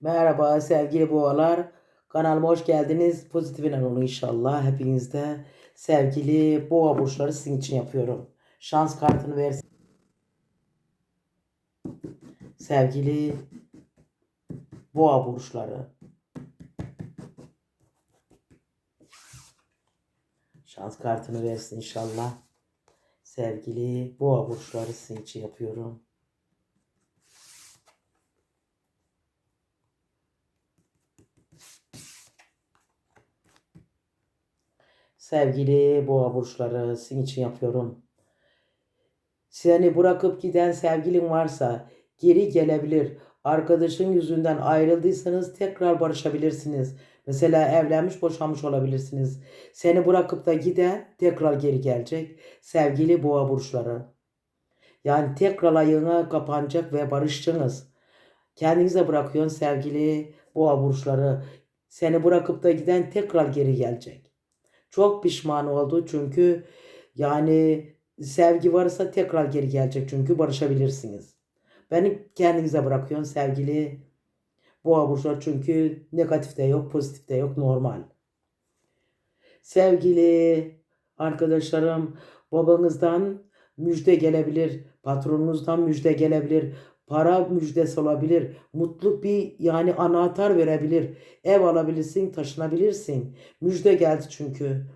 Merhaba sevgili boğalar. Kanalıma hoş geldiniz. Pozitif olun inşallah. Hepinizde sevgili boğa burçları sizin için yapıyorum. Şans kartını versin. Sevgili boğa burçları. Şans kartını versin inşallah. Sevgili boğa burçları sizin için yapıyorum. Sevgili boğa burçları sizin için yapıyorum. Seni bırakıp giden sevgilin varsa geri gelebilir. Arkadaşın yüzünden ayrıldıysanız tekrar barışabilirsiniz. Mesela evlenmiş boşanmış olabilirsiniz. Seni bırakıp da giden tekrar geri gelecek. Sevgili boğa burçları. Yani tekrar ayına kapanacak ve barışacaksınız. Kendinize bırakıyorsun sevgili boğa burçları. Seni bırakıp da giden tekrar geri gelecek. Çok pişman oldu çünkü yani sevgi varsa tekrar geri gelecek çünkü barışabilirsiniz. Beni kendinize bırakıyorum sevgili boğa burçları çünkü negatif de yok pozitif de yok normal. Sevgili arkadaşlarım babanızdan müjde gelebilir, patronunuzdan müjde gelebilir, para müjdesi olabilir, mutlu bir yani anahtar verebilir, ev alabilirsin, taşınabilirsin. Müjde geldi çünkü.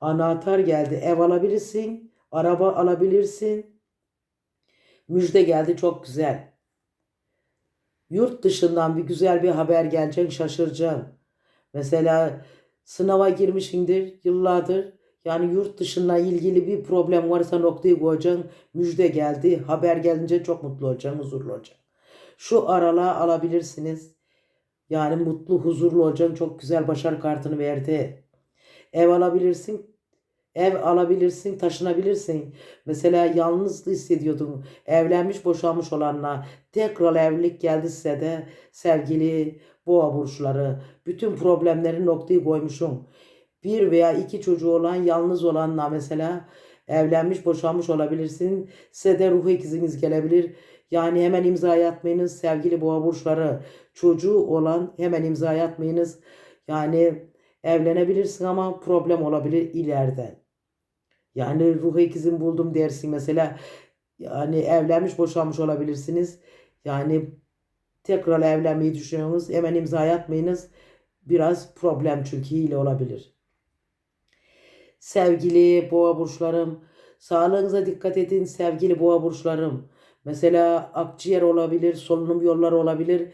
Anahtar geldi, ev alabilirsin, araba alabilirsin. Müjde geldi çok güzel. Yurt dışından bir güzel bir haber gelecek, şaşıracaksın. Mesela sınava girmişsindir yıllardır. Yani yurt dışına ilgili bir problem varsa noktayı koyacaksın. Müjde geldi. Haber gelince çok mutlu olacaksın, huzurlu olacaksın. Şu aralığa alabilirsiniz. Yani mutlu, huzurlu olacaksın. Çok güzel başarı kartını verdi. Ev alabilirsin. Ev alabilirsin, taşınabilirsin. Mesela yalnız hissediyordun. Evlenmiş, boşanmış olanla tekrar evlilik geldi size de sevgili boğa burçları. Bütün problemlerin noktayı koymuşum bir veya iki çocuğu olan yalnız olanla mesela evlenmiş boşanmış olabilirsin. Size de ruh ikiziniz gelebilir. Yani hemen imza atmayınız sevgili boğa burçları. Çocuğu olan hemen imza atmayınız. Yani evlenebilirsin ama problem olabilir ileride. Yani ruh ikizim buldum dersin mesela. Yani evlenmiş boşanmış olabilirsiniz. Yani tekrar evlenmeyi düşünüyorsunuz. Hemen imza atmayınız. Biraz problem çünkü hile olabilir. Sevgili boğa burçlarım, sağlığınıza dikkat edin sevgili boğa burçlarım. Mesela akciğer olabilir, solunum yolları olabilir,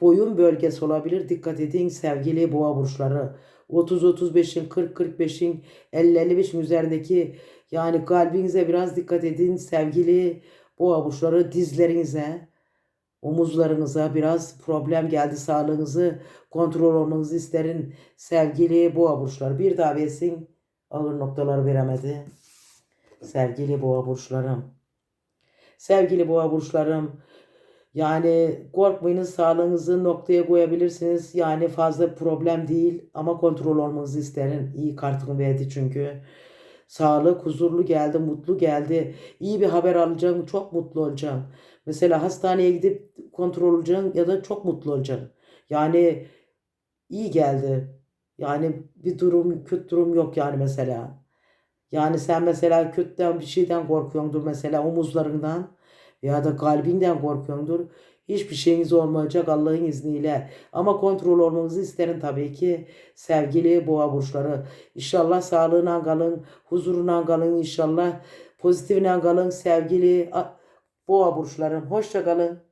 boyun bölgesi olabilir. Dikkat edin sevgili boğa burçları. 30-35'in, 40-45'in, 50-55'in üzerindeki yani kalbinize biraz dikkat edin sevgili boğa burçları dizlerinize, omuzlarınıza biraz problem geldi sağlığınızı kontrol olmanızı isterin sevgili boğa burçları. Bir daha ağır noktalar veremedi. Sevgili boğa burçlarım. Sevgili boğa burçlarım. Yani korkmayınız sağlığınızı noktaya koyabilirsiniz. Yani fazla problem değil ama kontrol olmanızı isterim. İyi kartını verdi çünkü. Sağlık huzurlu geldi, mutlu geldi. İyi bir haber alacağım, çok mutlu olacağım. Mesela hastaneye gidip kontrol olacaksın ya da çok mutlu olacaksın. Yani iyi geldi. Yani bir durum, kötü durum yok yani mesela. Yani sen mesela kötüden bir şeyden korkuyordur mesela omuzlarından ya da kalbinden korkuyordur. Hiçbir şeyiniz olmayacak Allah'ın izniyle. Ama kontrol olmanızı isterim tabii ki sevgili boğa burçları. İnşallah sağlığına kalın, huzuruna kalın inşallah. Pozitifine kalın sevgili boğa burçlarım. Hoşça kalın.